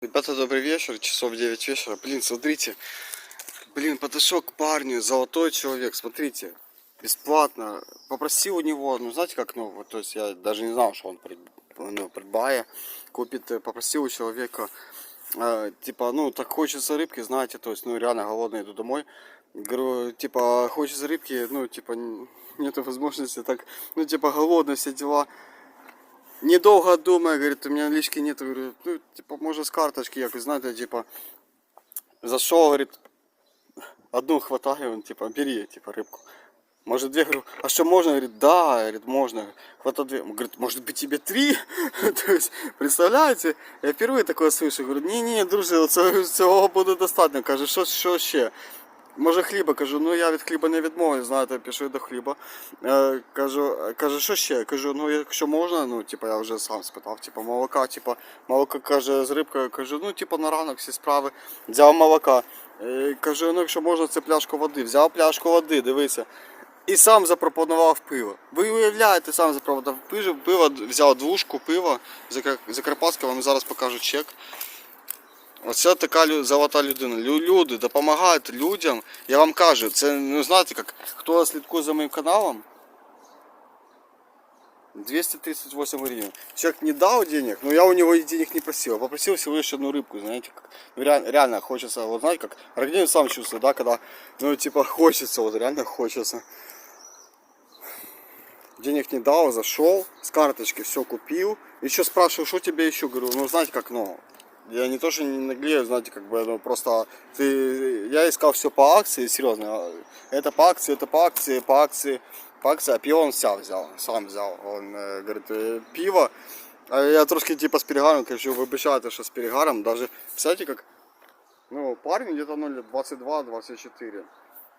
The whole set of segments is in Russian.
Ребята, добрый вечер, часов 9 вечера. Блин, смотрите, блин, подошел к парню, золотой человек, смотрите, бесплатно. Попросил у него, ну знаете как, ну, вот, то есть я даже не знал, что он прид- ну, придбая, купит, попросил у человека, э, типа, ну, так хочется рыбки, знаете, то есть, ну, реально голодный, иду домой. Говорю, типа, хочется рыбки, ну, типа, нету возможности так, ну, типа, голодно, все дела. Недолго думая, говорит, у меня лички нет. Говорю, ну, типа, може з карточки якось, знаєте, типа, зашел, говорит, одну хватаю, он, типа, бери, типа, рыбку. Может, две, говорю, а что, можно? Говорит, да, говорит, можно. Хвата две. Он Говорит, может быть, тебе три? То есть, представляете, я впервые такое слышу. Говорю, не-не, друже, цього, цього буде достатньо. Каже, що, що ще? Може хліба, кажу, ну я від хліба не відмовлюсь, знаєте, пішов до хліба. Е, кажу, каже, що ще? Кажу, ну якщо можна, ну типу, я вже сам спитав, типу, молока, типу, молоко каже з рибкою, кажу, ну типу на ранок всі справи. Взяв молока. Е, кажу, ну якщо можна, це пляшку води. Взяв пляшку води, дивися. І сам запропонував пиво. Ви уявляєте, сам запропонував пиво, пиво взяв двушку пива Закар- Закарпатське, вам зараз покажу чек. Оце така лю- золота людина. Лю- Люди допомагають людям. Я вам кажу, це ну знаєте, як хто слідкує за моїм каналом. 238 гривен. Человек не дал денег, но я у него и денег не просил. Я попросил всего лишь одну рыбку, знаете, как, ну, реально, реально хочется, вот знаете, как организм сам чувствует, да, когда, ну, типа, хочется, вот реально хочется. Денег не дал, зашел, с карточки все купил. Еще спрашиваю, что тебе еще? Говорю, ну, знаете, как, ну, я не то, что не наглею, знаете, как бы, ну, просто ты, я искал все по акции, серьезно. Это по акции, это по акции, по акции, по акции, а пиво он сам взял, сам взял. Он э, говорит, э, пиво, а я трошки типа с перегаром, кажу, вибачайте, що з перегаром, даже, представляете, как, ну, парень где-то ну, лет 22-24.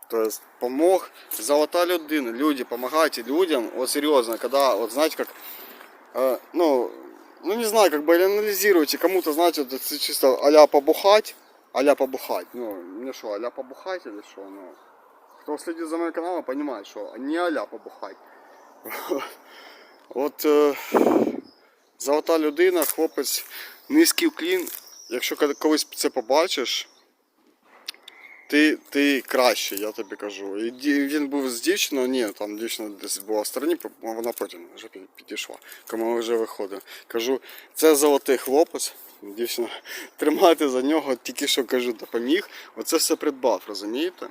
То есть помог, золота людина, люди, помогайте людям, вот серьезно, когда, вот знаете, как, э, ну, ну не знаю, как бы анализируйте, кому-то, знаете, вот чисто а побухать, а побухать, ну, не что, а побухать или что, ну, кто следит за моим каналом, понимает, что не а побухать. От е, золота людина, хлопець, низький уклін. Якщо коли- колись це побачиш, ти, ти краще, я тобі кажу. І він був з дівчиною, ні, там дівчина десь була в стороні, вона потім вже пі- підійшла, коли ми вже виходили. Кажу, це золотий хлопець, дівчина, тримайте за нього, тільки що кажу, допоміг. Оце все придбав, розумієте?